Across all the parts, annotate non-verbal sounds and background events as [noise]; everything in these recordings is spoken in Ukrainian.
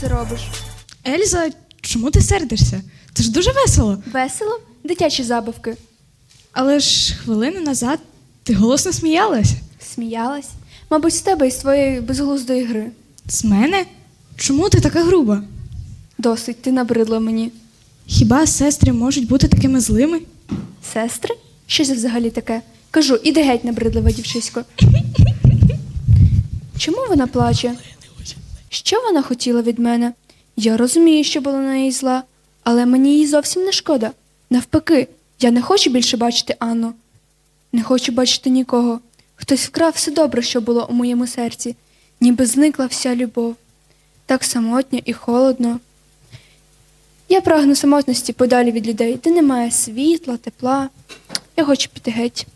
це робиш? Ельза, чому ти сердишся? Це ж дуже весело. Весело? Дитячі забавки. Але ж хвилину назад ти голосно сміялась. Сміялась? Мабуть, з тебе і з твоєї безглуздої гри. З мене? Чому ти така груба? Досить, ти набридла мені. Хіба сестри можуть бути такими злими? Сестри? Що це взагалі таке? Кажу, іди геть, набридлива дівчисько. [laughs] Чому вона плаче? Що вона хотіла від мене? Я розумію, що була на неї зла, але мені її зовсім не шкода. Навпаки, я не хочу більше бачити Анну. Не хочу бачити нікого. Хтось вкрав все добре, що було у моєму серці, ніби зникла вся любов. Так самотньо і холодно. Я прагну самотності подалі від людей, де немає світла, тепла. Я хочу піти геть.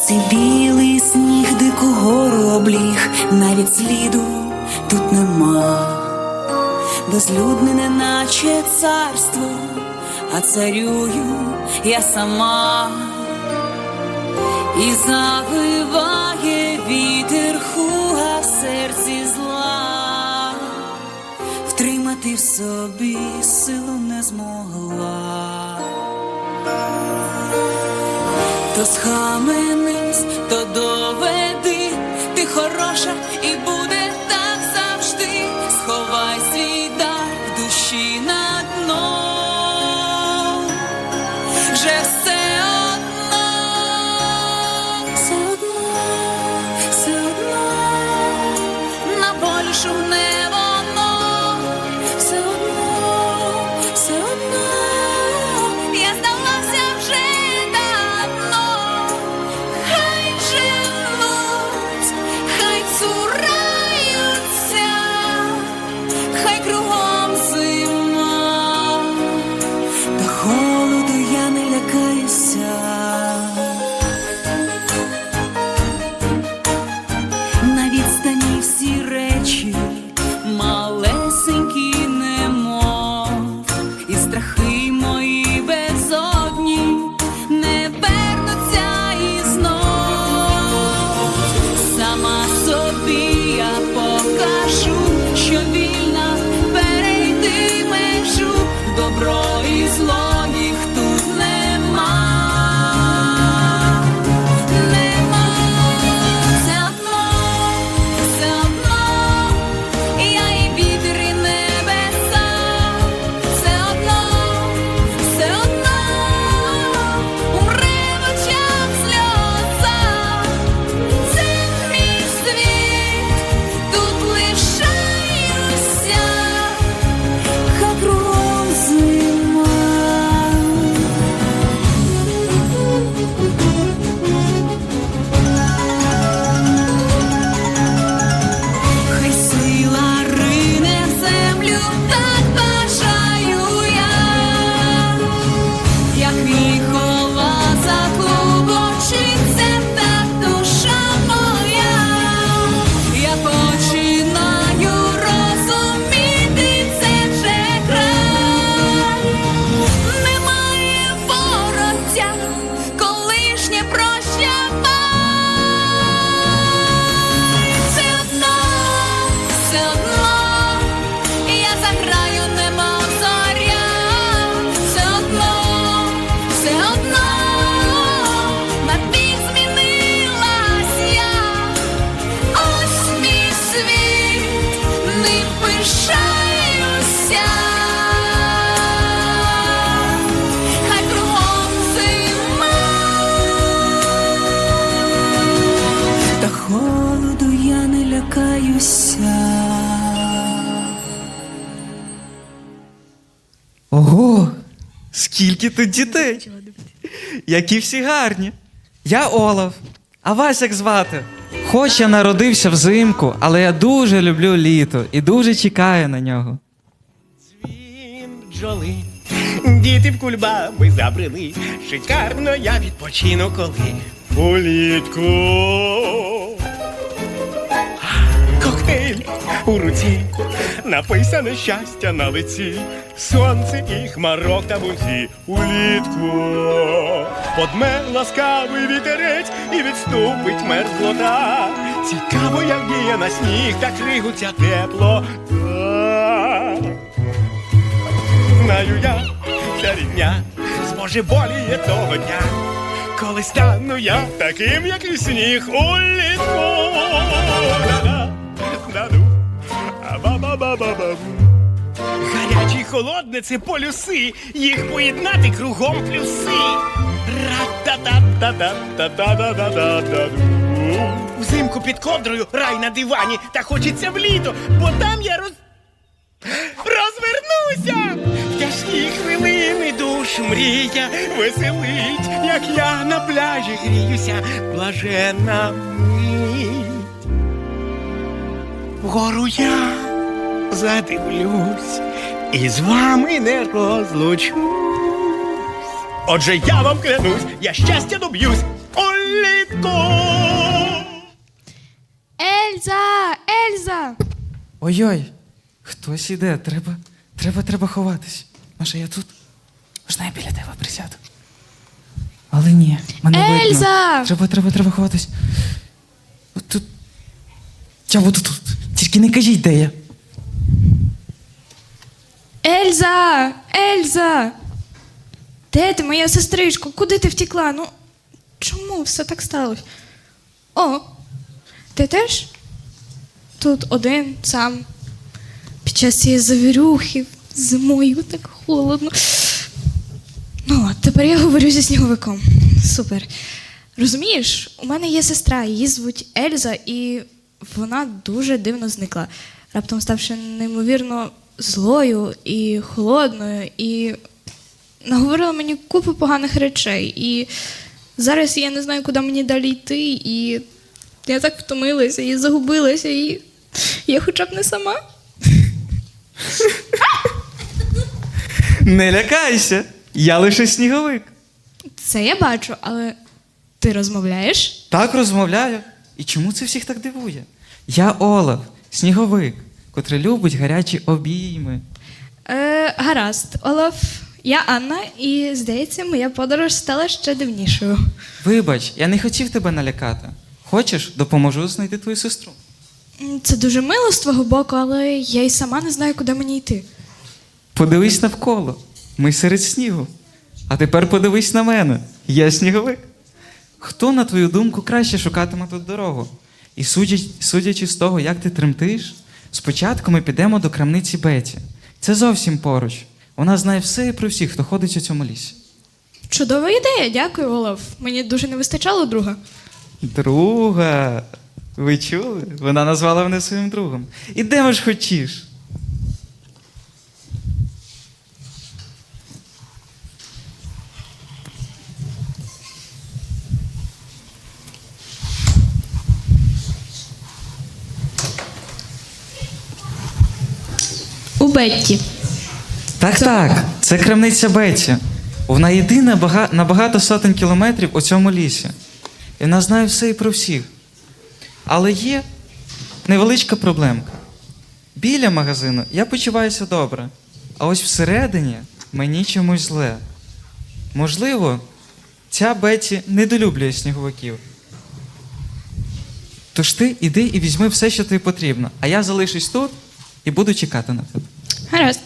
Цей білий сніг дику гору обліг, навіть сліду тут нема. Безлюдне, неначе царство, а царюю я сама. І завиває вітер хуга в серці зла, втримати в собі силу не змогла. То схаменись, то доведи, хороша і буде так завжди. Сховай свій дар в душі на дно. Вже все одно, все одно, все одно, на болю шумне скільки тут дітей! Які всі гарні. Я Олаф. А вас як звати? Хоч я народився взимку, але я дуже люблю літо і дуже чекаю на нього. Дзвін бджоли, діти в кульбаби забрели. Шикарно я відпочину коли улітку. У руці, написане щастя на лиці, сонце і хмарок та бунці улітку. подме ласкавий вітерець і відступить мерзлота. Цікаво, як діє на сніг та кригу ця теплота. Знаю я, ця рідня збожеволіє того дня, коли стану я таким, як і сніг улітку. Да-да, да-ду, а-ба-ба-ба-ба-бу. Гарячі холодне це полюси, їх поєднати кругом плюси. Ра-та-та-та-та-та-та-та-та-та-ду. Взимку під ковдрою рай на дивані, та хочеться в літо, бо там я роз... розвернуся. В тяжкі хвилини душу мрія веселить, як я на пляжі гріюся, блаженна мить. Вгору я задивлюсь і з вами не розлучусь. Отже, я вам клянусь, я щастя доб'юсь улітку. Ельза! Ельза! Ой-ой, хтось іде, треба, треба, треба ховатись. Може, я тут? Можна я біля тебе присяду? Але ні, мене видно. Ельза! Треба, треба, треба ховатись. От тут. Я буду тут. Тільки не кажіть, де я. Ельза! Ельза! Де ти, моя сестричко? Куди ти втекла? Ну, чому все так сталося? О, ти теж тут один сам під час цієї завірюхи зимою так холодно. Ну, от, тепер я говорю зі сніговиком. Супер. Розумієш, у мене є сестра, її звуть Ельза, і вона дуже дивно зникла, раптом ставши неймовірно злою і холодною, і наговорила мені купу поганих речей. І зараз я не знаю, куди мені далі йти, і я так втомилася і загубилася, і я хоча б не сама. Не лякайся, я лише сніговик. Це я бачу, але ти розмовляєш? Так розмовляю. І чому це всіх так дивує? Я Олаф, сніговик, котрий любить гарячі обійми. Е, гаразд, Олаф, я Анна, і здається, моя подорож стала ще дивнішою. Вибач, я не хотів тебе налякати. Хочеш, допоможу знайти твою сестру. Це дуже мило з твого боку, але я й сама не знаю, куди мені йти. Подивись навколо. Ми серед снігу. А тепер подивись на мене. Я сніговик. Хто, на твою думку, краще шукатиме тут дорогу? І судячи, судячи з того, як ти тремтиш, спочатку ми підемо до крамниці Беті. Це зовсім поруч. Вона знає все і про всіх, хто ходить у цьому лісі. Чудова ідея, дякую, Олаф. Мені дуже не вистачало друга. Друга. Ви чули? Вона назвала мене своїм другом. Ідемо ж хочеш. Бетті. Так, так, це крамниця Беті. Вона єдина бага- на багато сотень кілометрів у цьому лісі. І вона знає все і про всіх. Але є невеличка проблемка. Біля магазину я почуваюся добре, а ось всередині мені чомусь зле. Можливо, ця Беті недолюблює сніговиків. Тож ти іди і візьми все, що тобі потрібно, а я залишусь тут і буду чекати на тебе. Гаразд.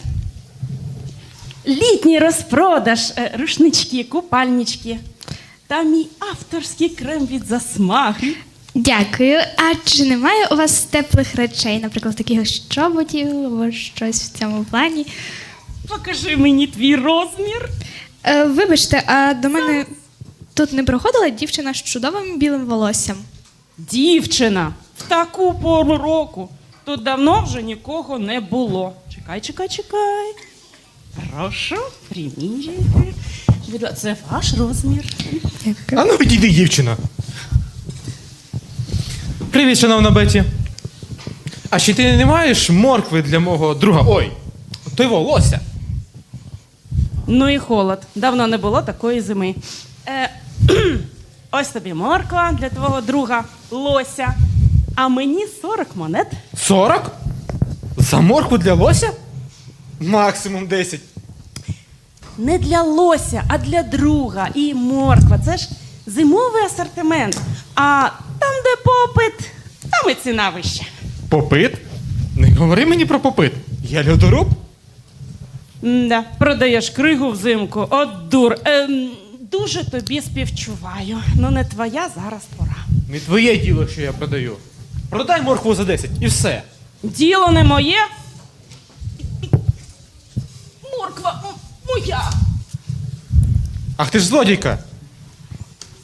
Літній розпродаж, е, рушнички, купальнички. Та мій авторський крем від засмаги. Дякую. А чи немає у вас теплих речей, наприклад, таких щоботів або щось в цьому плані? Покажи мені твій розмір. Е, вибачте, а до мене тут не проходила дівчина з чудовим білим волоссям. Дівчина, в таку пору року. Тут давно вже нікого не було. Чекай, чекай, чекай. Прошу, приміряйте. Будь ласка, Це ваш розмір. А ну відійди, дівчина. Привіт, шановна Беті. А чи ти не маєш моркви для мого друга? Ой, той волосся. Ну і холод. Давно не було такої зими. Е, [clears throat] ось тобі морква для твого друга лося. А мені 40 монет. 40? За моркву для лося? Максимум 10. Не для лося, а для друга. І морква. Це ж зимовий асортимент. А там, де попит, там і ціна вища. Попит? Не говори мені про попит. Я льодоруб? Да, продаєш кригу взимку. От дур. Ем, дуже тобі співчуваю. Ну не твоя зараз пора. Не твоє діло, що я продаю. Продай моркву за 10 і все. Діло не моє. Морква м- моя. Ах ти ж злодійка.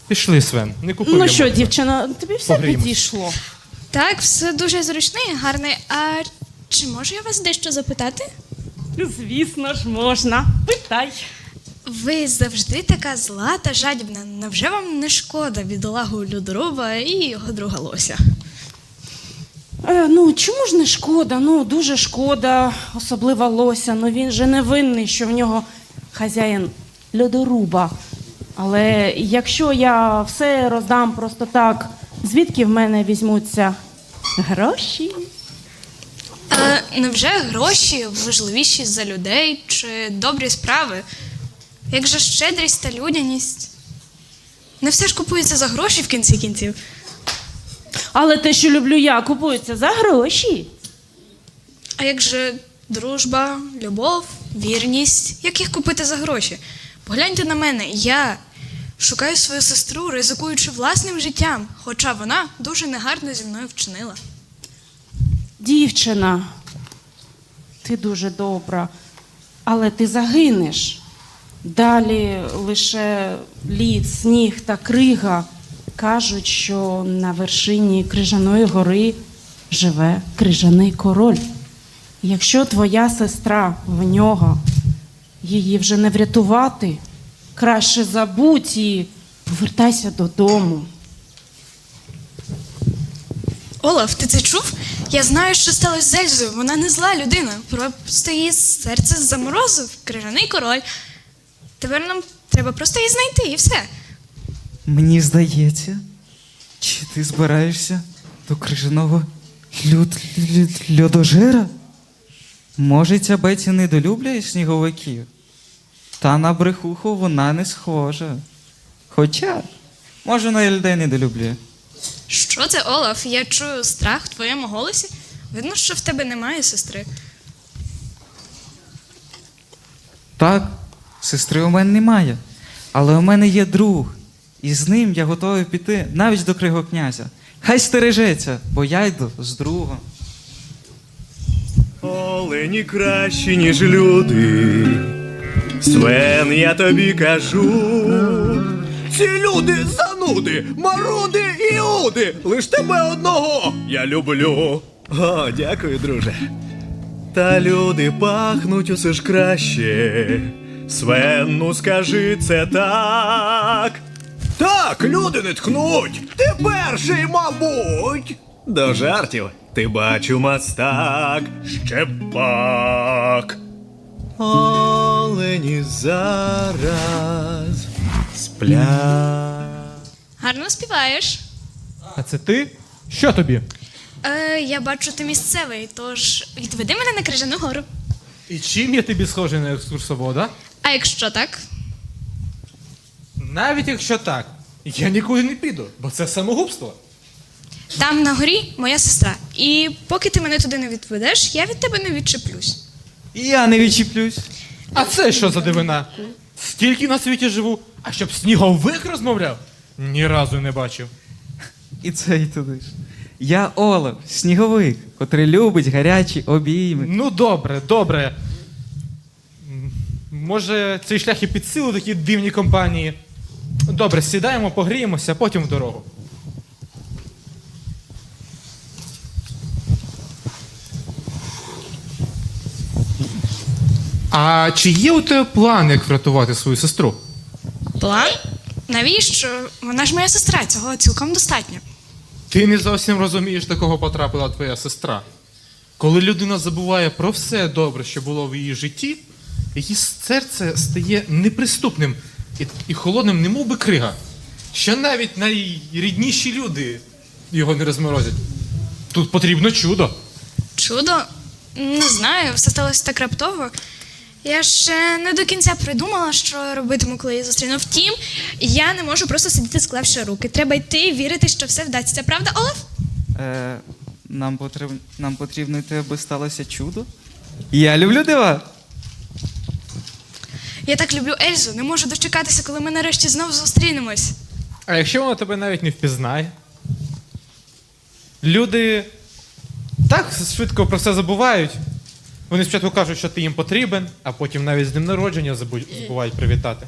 Пішли, Свен, не купуй. Ну я що, моркви. дівчина, тобі все Погріємось. підійшло. Так, все дуже зручне і гарне. А чи можу я вас дещо запитати? Звісно ж, можна. Питай. Ви завжди така зла та жадібна. Невже вам не шкода бідолагу Людоруба і його друга Лося? Е, ну, чому ж не шкода? Ну, дуже шкода, особливо лося. Ну він же не винний, що в нього хазяїн льодоруба. Але якщо я все роздам просто так, звідки в мене візьмуться гроші? А невже гроші важливіші за людей чи добрі справи? Як же щедрість та людяність? Не все ж купується за гроші в кінці кінців. Але те, що люблю я, купується за гроші. А як же дружба, любов, вірність? Як їх купити за гроші? Погляньте на мене, я шукаю свою сестру, ризикуючи власним життям, хоча вона дуже негарно зі мною вчинила. Дівчина, ти дуже добра, але ти загинеш. Далі лише лід, сніг та крига кажуть, що на вершині крижаної гори живе крижаний король. Якщо твоя сестра в нього, її вже не врятувати, краще забудь і повертайся додому. Олаф, ти це чув? Я знаю, що сталося з Ельзою. Вона не зла людина. Просто її серце заморозив крижаний король. Тепер нам треба просто її знайти і все. Мені здається, чи ти збираєшся до крижаного люд, люд, льодожера? Може, ця Беті недолюбляє сніговиків? Та на брехуху вона не схожа. Хоча, може, вона і людей недолюблює. Що це, Олаф? Я чую страх в твоєму голосі. Видно, що в тебе немає сестри. Так, сестри у мене немає, але у мене є друг, і з ним я готовий піти навіть до Кригокнязя. Хай стережеться, бо я йду з другом. Олені кращі, ніж люди. Свен, я тобі кажу. Ці люди зануди, маруди і іуди. Лиш тебе одного я люблю. О, дякую, друже. Та люди пахнуть усе ж краще. Свен, ну скажи це так. Так, люди не тхнуть. Ти перший, мабуть. До жартів ти бачу мастак, ще пак. Олені зараз сплять. Гарно співаєш. А це ти? Що тобі? Е, я бачу, ти місцевий, тож відведи мене на крижану гору. І чим я тобі схожий на екскурсовода? А якщо так? Навіть якщо так, я нікуди не піду, бо це самогубство. Там на горі моя сестра. І поки ти мене туди не відведеш, я від тебе не відчеплюсь. І я не відчіплюсь. А це що за дивина? Стільки на світі живу, а щоб сніговик розмовляв? Ні разу не бачив. І це і туди ж. Я Олаф, сніговик, котрий любить гарячі обійми. Ну добре, добре. М, Може, цей шлях і під силу такі дивні компанії. Добре, сідаємо, погріємося, потім в дорогу. А чи є у тебе план, як врятувати свою сестру? План? Навіщо? Вона ж моя сестра, цього цілком достатньо. Ти не зовсім розумієш, до кого потрапила твоя сестра. Коли людина забуває про все добре, що було в її житті, її серце стає неприступним і, і холодним, немов би крига. Що навіть найрідніші люди його не розморозять. Тут потрібно чудо. Чудо? Не знаю, все сталося так раптово. Я ще не до кінця придумала, що робитиму, коли я зустріну. Втім, я не можу просто сидіти, склавши руки. Треба йти і вірити, що все вдасться. Правда, Олаф? Е, нам, потрібно, нам потрібно йти, аби сталося чудо. Я люблю дива. Я так люблю Ельзу, не можу дочекатися, коли ми нарешті знову зустрінемось. А якщо вона тебе навіть не впізнає? Люди так швидко про це забувають. Вони спочатку кажуть, що ти їм потрібен, а потім навіть з днем народження забувають привітати.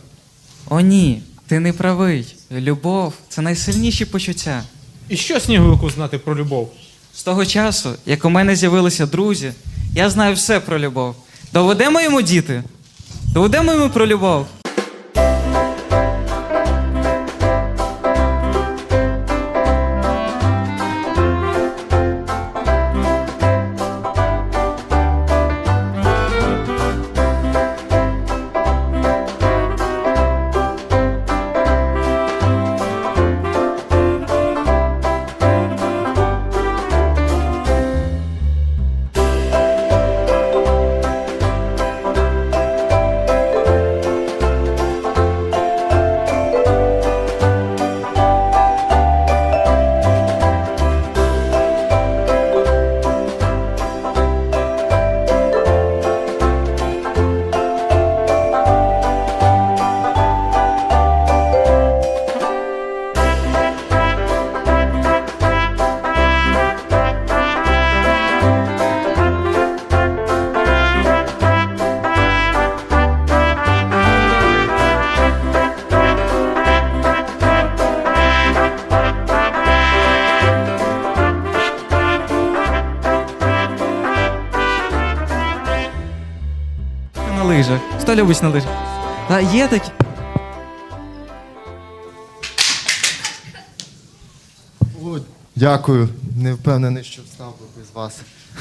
О, ні, ти не правий. Любов це найсильніші почуття. І що сніговику знати про любов? З того часу, як у мене з'явилися друзі, я знаю все про любов. Доведемо йому діти. Доведемо ми про любов. Хто любить на лижах? Та є такі. О, дякую. Не впевнений, що встав би без вас.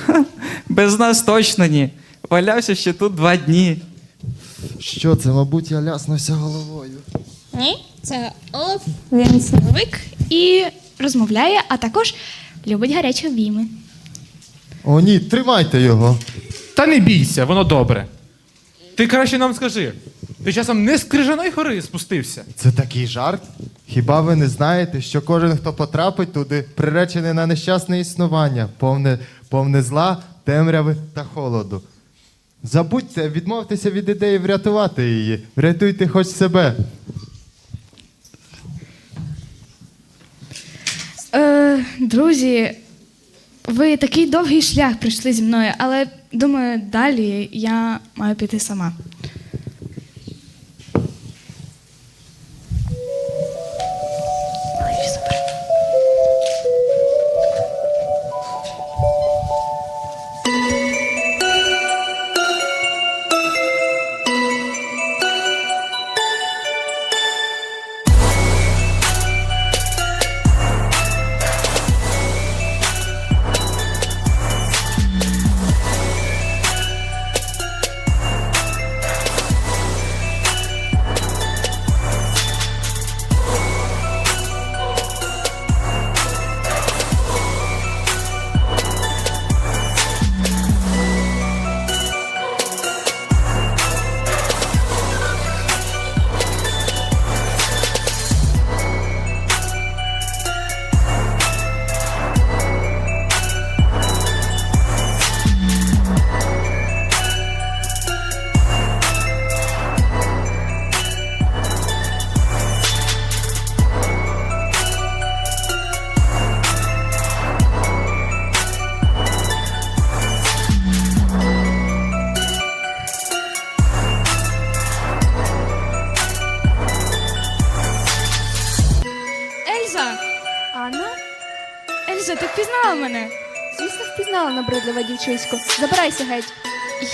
[laughs] Без нас точно ні. Валявся ще тут два дні. Що це, мабуть, я ляснувся головою. Ні, це Олаф. Він сніговик і розмовляє, а також любить гарячі обійми. О, ні, тримайте його. Та не бійся, воно добре. Ти краще нам скажи, ти часом не з крижаної гори спустився. Це такий жарт. Хіба ви не знаєте, що кожен, хто потрапить туди, приречений на нещасне існування, повне, повне зла, темряви та холоду. Забудьте, відмовтеся від ідеї врятувати її. Врятуйте хоч себе. Е, друзі, ви такий довгий шлях пройшли зі мною, але думаю, далі я маю піти сама. Впізнала набридливе дівчисько. Забирайся геть.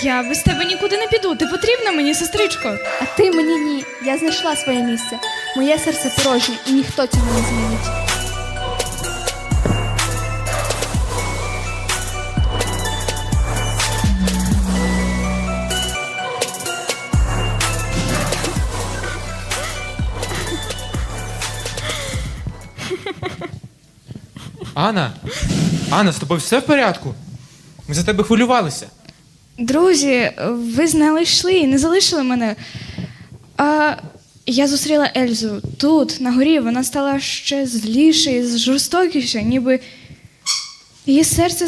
Я без тебе нікуди не піду. Ти потрібна мені, сестричко. А ти мені ні. Я знайшла своє місце. Моє серце порожнє, і ніхто цього не змінить. Анна, Анна, з тобою все в порядку? Ми за тебе хвилювалися. Друзі, ви знайшли і не залишили мене. А я зустріла Ельзу тут, на горі. Вона стала ще зліше і жорстокіше, ніби її серце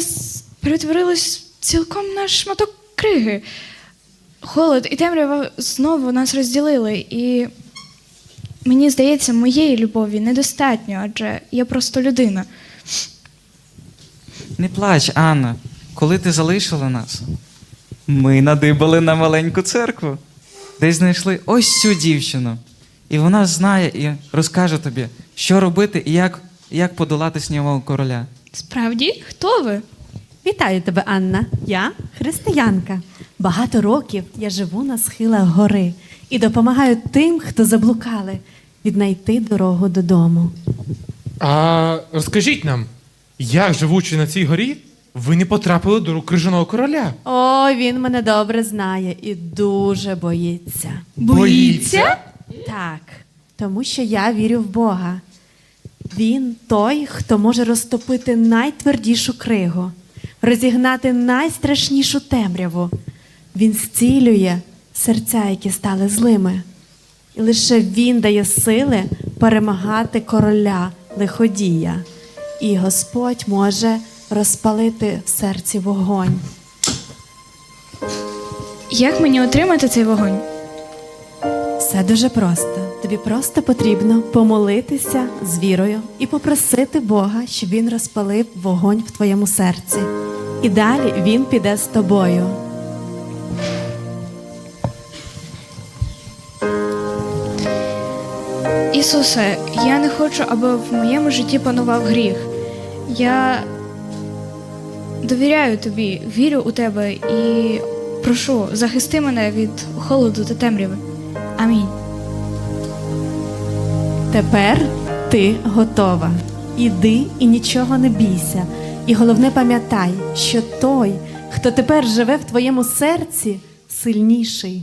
перетворилось цілком на шматок криги. Холод і темрява знову нас розділили, і мені здається, моєї любові недостатньо, адже я просто людина. Не плач, Анна. Коли ти залишила нас, ми надибали на маленьку церкву, де знайшли ось цю дівчину. І вона знає і розкаже тобі, що робити і як, як подолати снігового короля. Справді, хто ви? Вітаю тебе, Анна. Я християнка. Багато років я живу на схилах гори і допомагаю тим, хто заблукали, віднайти дорогу додому. А розкажіть нам, як живучи на цій горі, ви не потрапили до рук крижаного короля? О, він мене добре знає і дуже боїться. Боїться? Так, тому що я вірю в Бога. Він той, хто може розтопити найтвердішу кригу, розігнати найстрашнішу темряву. Він зцілює серця, які стали злими. І лише він дає сили перемагати короля лиходія. І Господь може розпалити в серці вогонь. Як мені отримати цей вогонь? Все дуже просто. Тобі просто потрібно помолитися з вірою і попросити Бога, щоб він розпалив вогонь в твоєму серці. І далі він піде з тобою. Ісусе, я не хочу, аби в моєму житті панував гріх. Я довіряю тобі, вірю у тебе і прошу, захисти мене від холоду та темряви. Амінь. Тепер ти готова. Іди і нічого не бійся. І головне пам'ятай, що той, хто тепер живе в твоєму серці, сильніший.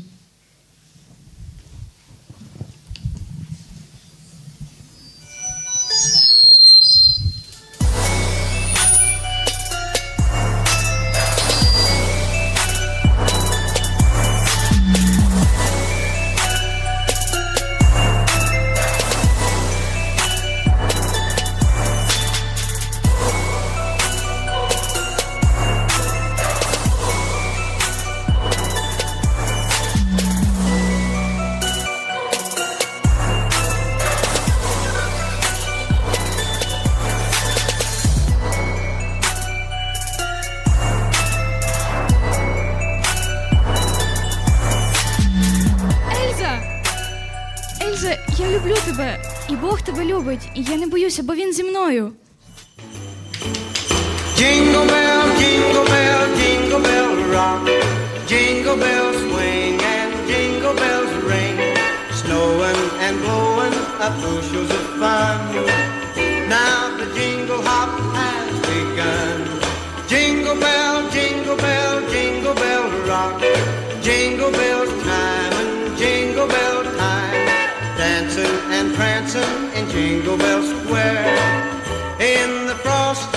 Ельза, я люблю тебе, і Бог тебе любить, і я не боюся, бо він зі мною. Jingle bell, jingle bell, jingle bell rock. Jingle bells swing and jingle bells ring. Snowing and blowing up bushels of fun. Now the jingle hop has begun. Jingle bell, jingle bell, jingle bell rock. Jingle bells time and jingle bell time. dancing in Jingle Bell Square. In the frost